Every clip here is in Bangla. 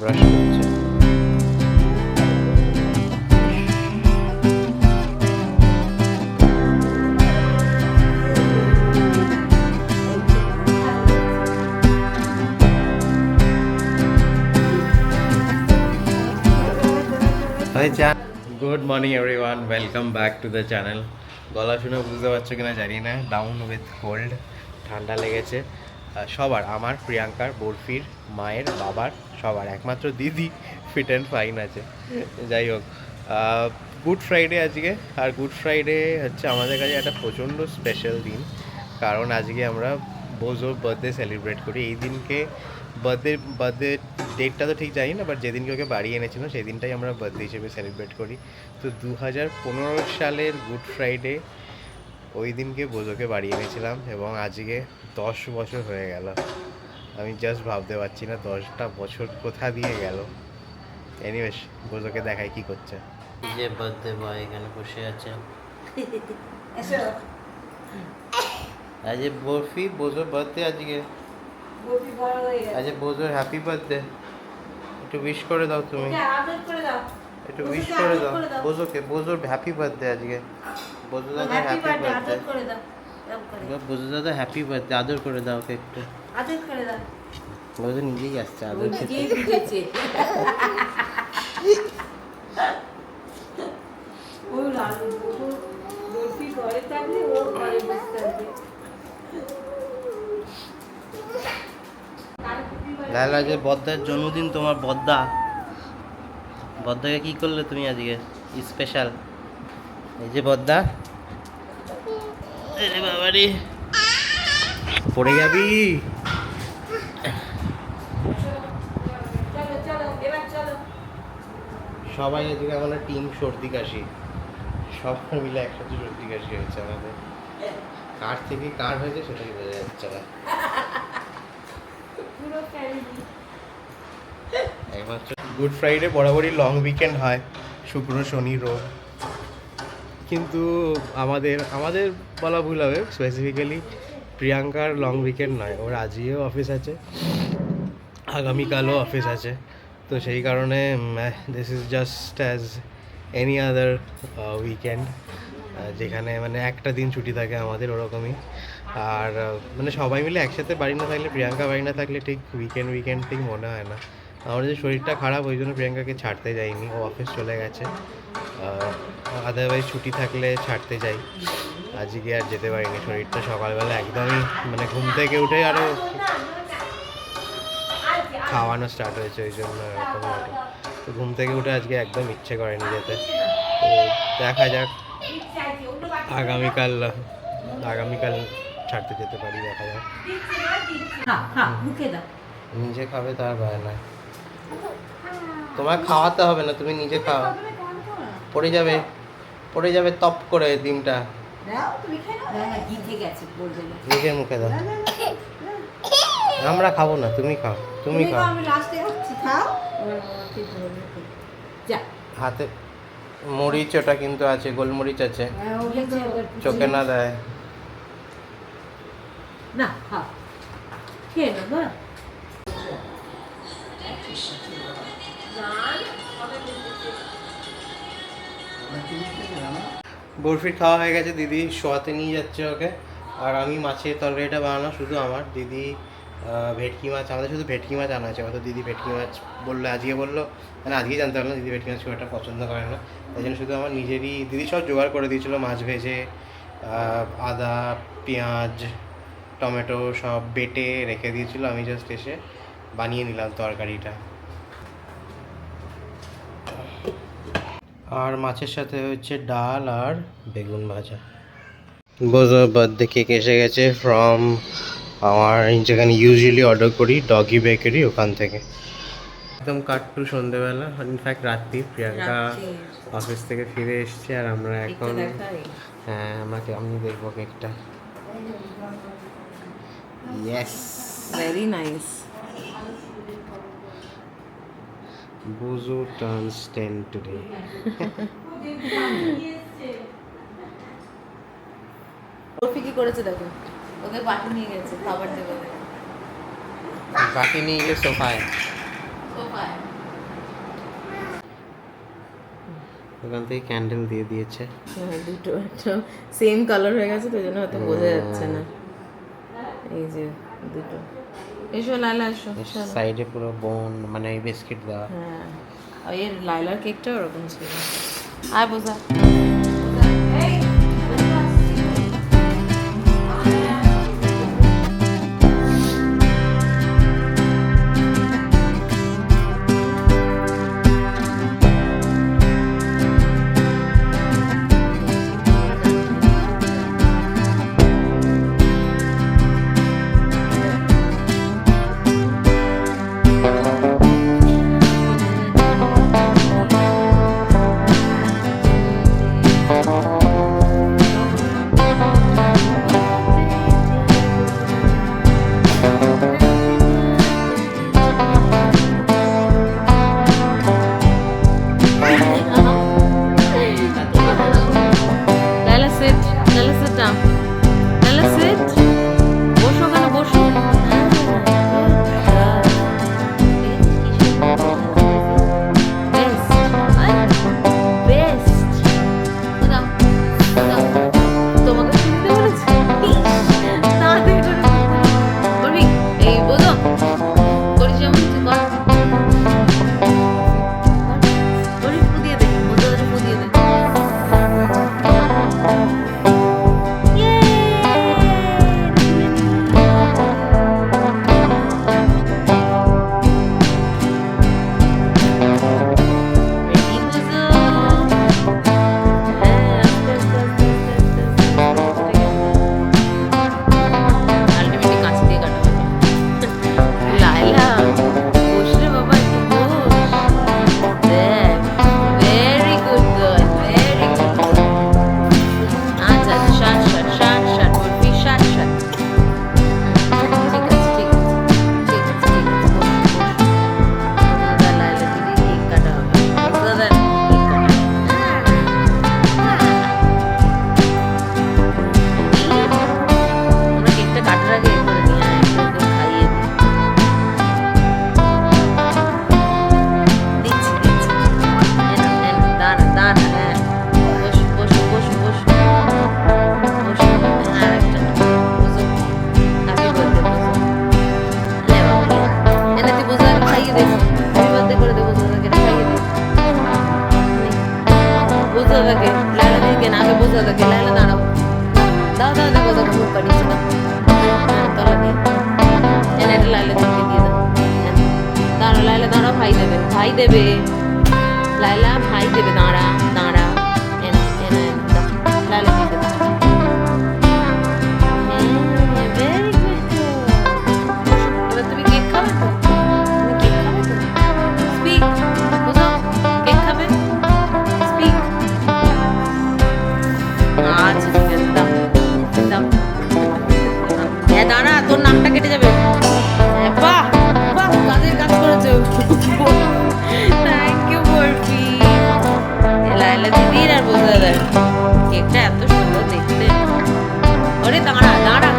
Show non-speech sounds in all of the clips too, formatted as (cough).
ব্রাশ করছে। Good morning everyone welcome back to the channel গলা শুনে বুঝতে পারছ কিনা জানি না। ডাউন উইথ কোল্ড ঠান্ডা লেগেছে। সবার, আমার, প্রিয়াঙ্কার, বরফির, মায়ের, বাবার, সবার, একমাত্র দিদি ফিট অ্যান্ড ফাইন আছে। যাই হোক গুড ফ্রাইডে আজকে। আর গুড ফ্রাইডে হচ্ছে আমাদের কাছে একটা প্রচণ্ড স্পেশাল দিন। কারণ আজকে আমরা বোঝোর বার্থডে সেলিব্রেট করি। এই দিনকে বার্থডে বার্থডে ডেটটা তো ঠিক জানি না বাট যেদিনকে ওকে বাড়ি এনেছিল সেই দিনটাই আমরা বার্থডে হিসেবে সেলিব্রেট করি। তো দু হাজার পনেরো সালের গুড ফ্রাইডে ওই দিনকে বোঝোকে বাড়ি এনেছিলাম এবং আজকে দশ বছর হয়ে গেল। আমি জাস্ট ভাবতে পারছি না দশটা বছর কোথা দিয়ে গেল। এনিওয়েজ বোঝোকে দেখাই কি করছে। যে বার্থডে বয় এখানে বসে আছে। আজ বরফি বোঝোর বার্থডে আজকে। আজ বোঝোর হ্যাপি বার্থডে একটু উইশ করে দাও তুমি। একটু উইশ করে দাও। বোঝোকে বোঝোর হ্যাপি বার্থডে আজকে। বোঝো দাদা হ্যাপি হ্যাপি বার্থডে বোঝো দাদা হ্যাপি বার্থডে আদর করে দাও ওকে একটু আদর করে দাও। বোঝো নিজেই আসছে আদর নিজেই বুঝেছে ও লালু ও ঘরে থাকলে ও ঘরে বসে থাকবে। লালা যে বদ্দার জন্মদিন তোমার বদ্দা। বদ্দাকে কি করলে তুমি আজকে? স্পেশাল। এই যে বদ্দা। বাবারি পড়ে যাবি? সবাই এদিকে আমাদের টিম সর্দি কাশি। সবাই মিলে একসাথে সর্দি কাশি হয়েছে আমাদের। কার থেকে কার হয়েছে সেটাই বোঝা যাচ্ছে না। একমাত্র গুড ফ্রাইডে বরাবরই লং উইকেন্ড হয়। শুক্র, শনি রোব কিন্তু আমাদের আমাদের বলা ভুল হবে স্পেসিফিক্যালি প্রিয়াঙ্কার লং উইকেন্ড নয়, ওর আজকেও অফিস আছে, আগামীকালও অফিস আছে। তো সেই কারণে this is just as any other weekend যেখানে মানে একটা দিন ছুটি থাকে আমাদের ওরকমই। আর মানে সবাই মিলে একসাথে বাড়ি না থাকলে, প্রিয়াঙ্কা বাড়ি না থাকলে ঠিক উইকেন্ড উইকেন্ড ঠিক মনে হয় না। আমার যে শরীরটা খারাপ ওই জন্য প্রিয়াঙ্কাকে ছাড়তে যাইনি। ও অফিস চলে গেছে। আদারওয়াইজ ছুটি থাকলে ছাড়তে যাই। আজকে আর যেতে পারিনি। শরীরটা সকালবেলা একদমই মানে ঘুম থেকে উঠে আরও খাওয়ানো স্টার্ট হয়েছে ওই জন্য এরকম তো ঘুম থেকে উঠে আজকে একদম ইচ্ছে করেনি যেতে। তো দেখা যাক। আগামীকাল আগামীকাল ছাড়তে যেতে পারি দেখা যাক। নিজে খাবে তার ভয় না তোমার খাওয়াতে হবে না তুমি নিজে খাও। পড়ে যাবে পড়ে যাবে তপ করে ডিমটা। নিজের মুখে দাও। আমরা খাব না তুমি খাও তুমি খাও। হাতে মরিচ ওটা কিন্তু আছে গোলমরিচ আছে। হ্যাঁ, চোখে না দেয়। না খেয়ে না বরফি খাওয়া হয়ে গেছে, দিদি শোয়াতে নিয়ে যাচ্ছে ওকে। আর আমি মাছের তরকারিটা বানানো শুধু আমার। দিদি ভেটকি মাছ, আমাদের শুধু ভেটকি মাছ আনা আছে আমাদের দিদি ভেটকি মাছ বলল, আজকে বলল। মানে আজকে জানতে পারলাম দিদি ভেটকি মাছ খুব একটা পছন্দ করে না। তাই জন্য শুধু আমার নিজেরই, দিদি সব জোগাড় করে দিয়েছিলো, মাছ ভেজে আদা, পেঁয়াজ, টমেটো সব বেটে রেখে দিয়েছিলো। আমি জাস্ট এসে বানিয়ে নিলাম তরকারিটা। আর মাছের সাথে হচ্ছে ডাল আর বেগুন ভাজা। বোঝার বার্থডে কেক এসে গেছে ফ্রম আমার যেখানে ইউজুয়ালি অর্ডার করি ডগি বেকারি ওখান থেকে। একদম কাটটু সন্ধেবেলা ইনফ্যাক্ট রাত্রি প্রিয়াঙ্কা অফিস থেকে ফিরে এসছে আর আমরা এখন হ্যাঁ আমাকে আমি দেখব কেকটা yes very nice Buju turns ten today coffee কি করেছে দেখো? ওকে বাটি নিয়ে গেছে খাবার দেবে বাকি নিয়ে গিয়ে সোফায়। সোফায়। ওখান থেকে ক্যান্ডেল দিয়ে দিয়েছে। হ্যাঁ দুটো একটা সেম কালার হয়ে গেছে তো জন্য হয়তো বোঝা যাচ্ছে না। এই যে দুটো। এসো লাইলা এসো সাইডে পুরো বোন মানে বিস্কিট দেওয়া। হ্যাঁ। আর এর লাইলার কেকটা ওরকম ছিল। আয় বোঝা। লাইলা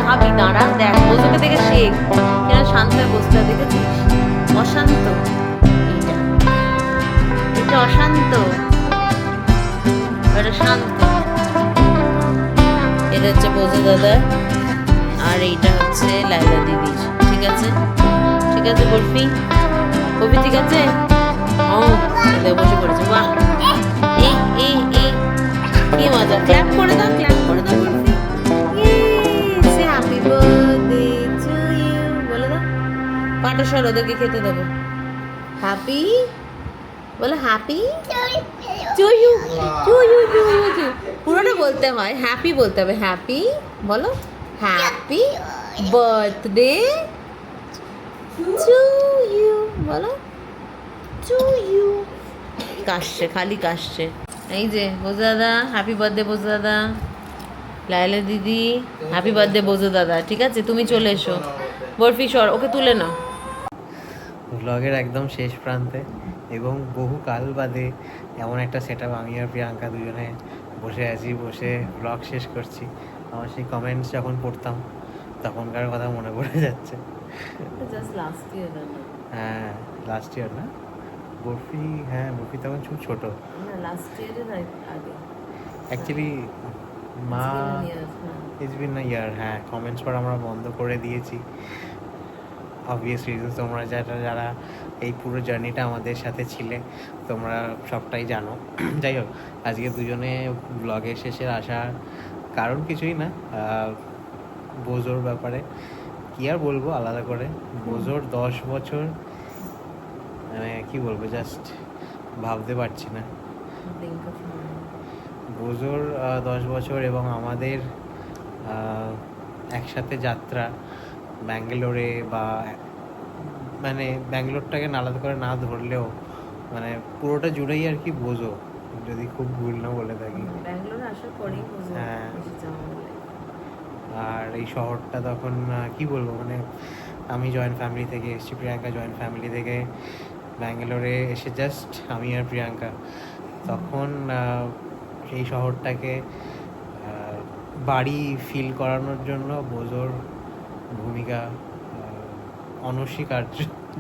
খাবি দাঁড়া, দেখ বোঝোকে দেখে শেখ কেন শান্ত হয়ে বসতে দেখেছিস? অশান্ত। এইটা। এটা অশান্ত। এটা শান্ত। এটা হচ্ছে বোঝো দাদা। আর এইটা হচ্ছে লাইলা দিদির ঠিক আছে? ঠিক আছে, বরফি? কবি ঠিক আছে? ও বসে পড়েছে। বাহ! এই এই এই। কি মজা। ক্ল্যাপ করে দাও, ক্ল্যাপ। পাটা সর ওদেরকে খেতে দেবো। হ্যাপি বলো হ্যাপি পুরোটা বলতে হয় হ্যাপি বলতে হবে। হ্যাপি বলো। Happy birthday. ইউ বলো। ইউ কাশছে, খালি কাশছে। এই যে বোঝো দাদা হ্যাপি বার্থডে বোঝো দাদা লাইলা দিদি হ্যাপি বার্থডে বোঝো দাদা ঠিক আছে? তুমি চলে এসো। বরফি, সর, ওকে তুলে নাও। ব্লগের একদম শেষ প্রান্তে এবং বহু কাল বাদে এমন একটা সেট আমি আর প্রিয়াঙ্কা দুজনে বসে আছি বসে ব্লগ শেষ করছি। আমার সেই কমেন্টস যখন পড়তাম তখনকার কথা মনে পড়ে যাচ্ছে। হ্যাঁ লাস্ট ইয়ার না? বরফি হ্যাঁ বরফি তখন খুব ছোট। অ্যাকচুয়ালি মা হ্যাঁ। ইটস বিন ইয়ার হ্যাঁ কমেন্টস করা আমরা বন্ধ করে দিয়েছি। অবভিয়াস রিজন তোমরা যারা যারা এই পুরো জার্নিটা আমাদের সাথে ছিলে তোমরা সবটাই জানো। (clears throat) যাই হোক আজকে দুজনে ব্লগের শেষে আসার কারণ কিছুই না। বোঝোর ব্যাপারে কি আর বলব আলাদা করে। বোঝোর দশ বছর মানে কি বলব জাস্ট ভাবতে পারছি না. বোঝোর দশ বছর এবং আমাদের একসাথে যাত্রা ব্যাঙ্গালোরে বা মানে ব্যাঙ্গালোরটাকে না আলাদা করে না ধরলেও মানে পুরোটা জুড়েই আর কি বোঝো যদি খুব ভুল না বলে থাকি। হ্যাঁ। আর এই শহরটা তখন কি বলব মানে আমি জয়েন্ট ফ্যামিলি থেকে এসেছি প্রিয়াঙ্কা জয়েন্ট ফ্যামিলি থেকে। ব্যাঙ্গালোরে এসে জাস্ট আমি আর প্রিয়াঙ্কা। তখন সেই শহরটাকে বাড়ি ফিল করানোর জন্য বোঝোর ভূমিকা অনস্বীকার্য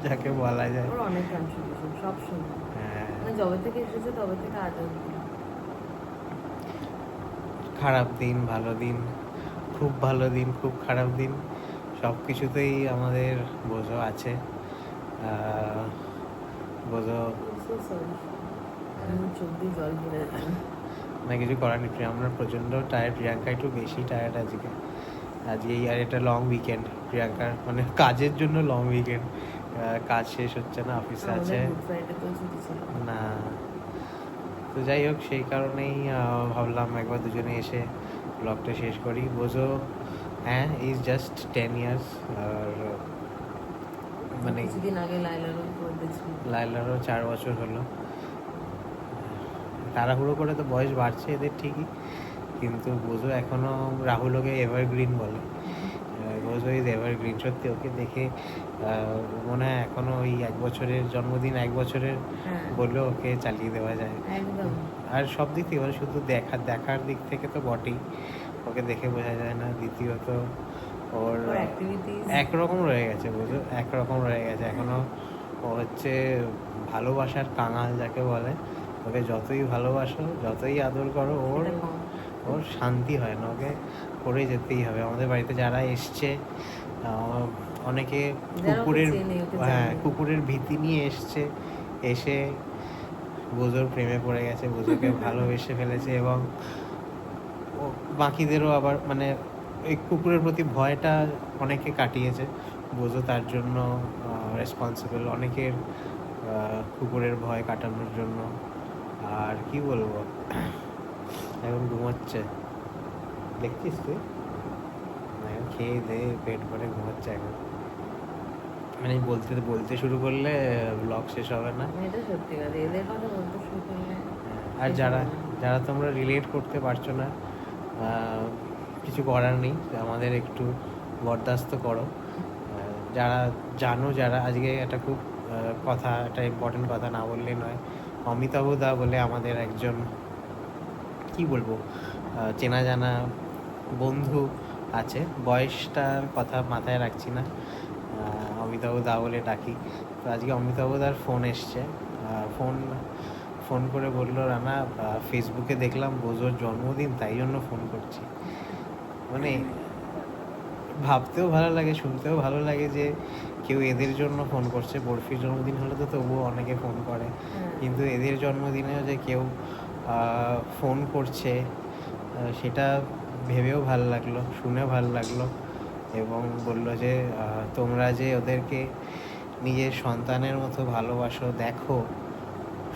যাকে বলা যায়। ওর অনেক কন্ট্রিবিউশন সব সময় হ্যাঁ, মানে থেকে এসেছে তবে থেকে আজ খারাপ দিন ভালো দিন খুব ভালো দিন খুব খারাপ দিন সব কিছুতেই আমাদের বোঝো আছে। বোঝো না কিছু করার নেই আমরা প্রচণ্ড টায়ার্ড প্রিয়াঙ্কা একটু বেশি টায়ার্ড আজকে। আজকে আর এটা লং উইকেন্ড প্রিয়াঙ্কার। মানে কাজের জন্য লং উইকেন্ড কাজ শেষ হচ্ছে না অফিসে আছে। না। তো যাই হোক সেই কারণেই ভাবলাম একবার দুজনে এসে ব্লগটা শেষ করি। বোঝো হ্যাঁ ইজ জাস্ট টেন ইয়ার্স আর মানে কিছুদিন আগে লাইলারও লাইলারও চার বছর হলো। তাড়াহুড়ো করে তো বয়স বাড়ছে এদের ঠিকই। কিন্তু বোঝো এখনও রাহুল ওকে এভারগ্রিন বলে বোঝো ইজ এভারগ্রিন সত্যি ওকে দেখে মনে হয় এখনও ওই এক বছরের জন্মদিন এক বছরের হ্যাঁ। বললে ওকে চালিয়ে দেওয়া যায়। আর সব দিক থেকে মানে শুধু দেখা দেখার দিক থেকে তো বটেই। ওকে দেখে বোঝা যায় না। দ্বিতীয়ত ওর ওর একরকম রয়ে গেছে বুঝো। একরকম রয়ে গেছে। এখনও ও হচ্ছে ভালোবাসার কাঙাল যাকে বলে। ওকে যতই ভালোবাসো যতই আদর করো ওর ওর শান্তি হয় না ওকে করে যেতেই হবে। আমাদের বাড়িতে যারা এসছে অনেকে কুকুরের হ্যাঁ কুকুরের ভীতি নিয়ে এসছে এসে বোঝোর প্রেমে পড়ে গেছে বোঝোকে (laughs) ভালোবেসে ফেলেছে এবং বাকিদেরও আবার মানে এই কুকুরের প্রতি ভয়টা অনেকে কাটিয়েছে। বোঝো তার জন্য রেসপন্সিবল অনেকের কুকুরের ভয় কাটানোর জন্য। আর কি বলব? এখন ঘুমাচ্ছে। দেখছিস তুই? এখন খেয়ে দে পেট ভরে ঘুমোচ্ছে এখন। মানে বলতে বলতে শুরু করলে ব্লগ শেষ হবে না। এটা সত্যি কথা এদের কথা বলতে শুরু করলে আর যারা যারা তোমরা রিলেট করতে পারছ না কিছু করার নেই আমাদের একটু বরদাস্ত করো। যারা জানো যারা আজকে একটা খুব কথা একটা ইম্পর্টেন্ট কথা না বললে নয় অমিতাভ দা বলে আমাদের একজন কি বলব? চেনা জানা বন্ধু আছে। বয়সটার কথা মাথায় রাখছি না। অমিতাভ দা বলে ডাকি। তো আজকে অমিতাভ দার ফোন এসছে। ফোন ফোন করে বলল রানা ফেসবুকে দেখলাম বোঝোর জন্মদিন তাই জন্য ফোন করছি। মানে ভাবতেও ভালো লাগে শুনতেও ভালো লাগে যে কেউ এদের জন্য ফোন করছে। বরফির জন্মদিন হলে তো তবুও অনেকে ফোন করে। হ্যাঁ। কিন্তু এদের জন্মদিনেও যে কেউ ফোন করছে সেটা ভেবেও ভালো লাগল শুনেও ভালো লাগল এবং বলল যে তোমরা যে ওদেরকে নিজের সন্তানের মতো ভালোবাসো, দেখো,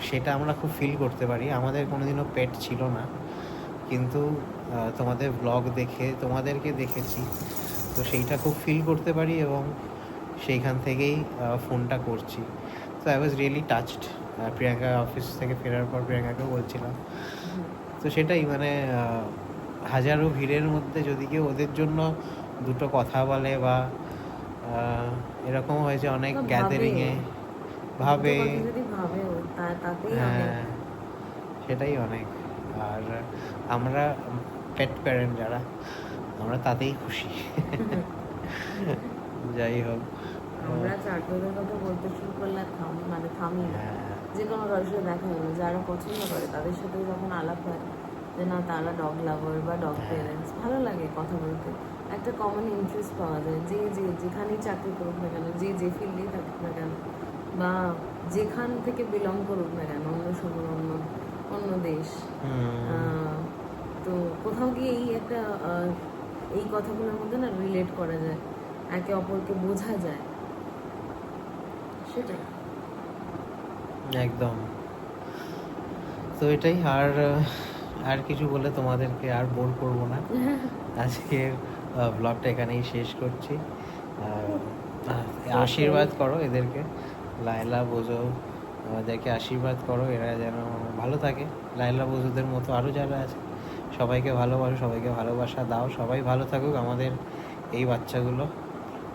সেটা আমরা খুব ফিল করতে পারি। আমাদের কোনোদিনও পেট ছিল না, কিন্তু তোমাদের ব্লগ দেখে, তোমাদেরকে দেখেছি। তো সেইটা খুব ফিল করতে পারি এবং সেইখান থেকেই ফোনটা করছি। তো I was really touched Priyanka office থেকে ফেরার পর প্রিয়াঙ্কাকেও বলছিলাম। তো সেটাই মানে হাজারো ভিড়ের মধ্যে যদি কেউ ওদের জন্য দুটো কথা বলে বা এরকম হয়েছে অনেক। গ্যাদারিংয়ে ভাবে। হ্যাঁ সেটাই অনেক। আর আমরা পেট প্যারেন্ট যারা আমরা তাতেই খুশি। (laughs) যাই হোক। আমরা চারটোদের কথা বলতে শুরু করলে থাম মানে থামি না যে কোনো কারোর সাথে দেখা হলো যারা পছন্দ করে তাদের সাথে যখন আলাপ হয় যে না তারা ডগ লাভার বা ডগ পেরেন্টস ভালো লাগে কথা বলতে। একটা কমন ইন্টারেস্ট পাওয়া যায় যে যে যেখানেই চাকরি করুক না কেন যে যে ফিল্ডেই থাকুক না কেন বা যেখান থেকে বিলং করুক না কেন অন্য শহর অন্য অন্য দেশ তো কোথাও গিয়ে এই একটা এই কথাগুলোর মধ্যে না রিলেট করা যায় একে অপরকে বোঝা যায়। সেটাই। একদম। তো এটাই আর আর কিছু বলে তোমাদেরকে আর বোর করব না। (laughs) আজকের ব্লগটা এখানেই শেষ করছি। আর, আশীর্বাদ করো এদেরকে। লায়লা বোঝো আমাদেরকে আশীর্বাদ করো। এরা যেন ভালো থাকে। লায়লা বোঝোদের মতো আরও যারা আছে সবাইকে ভালোবাসো সবাইকে ভালোবাসা দাও। সবাই ভালো থাকুক আমাদের এই বাচ্চাগুলো।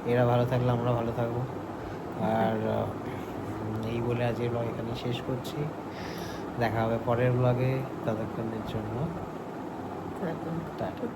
এরা ভালো থাকলে আমরা ভালো থাকব। আর এই বলে আজকের ব্লগ এখানে শেষ করছি। দেখা হবে পরের ব্লগে ততক্ষণের জন্য। টাটা।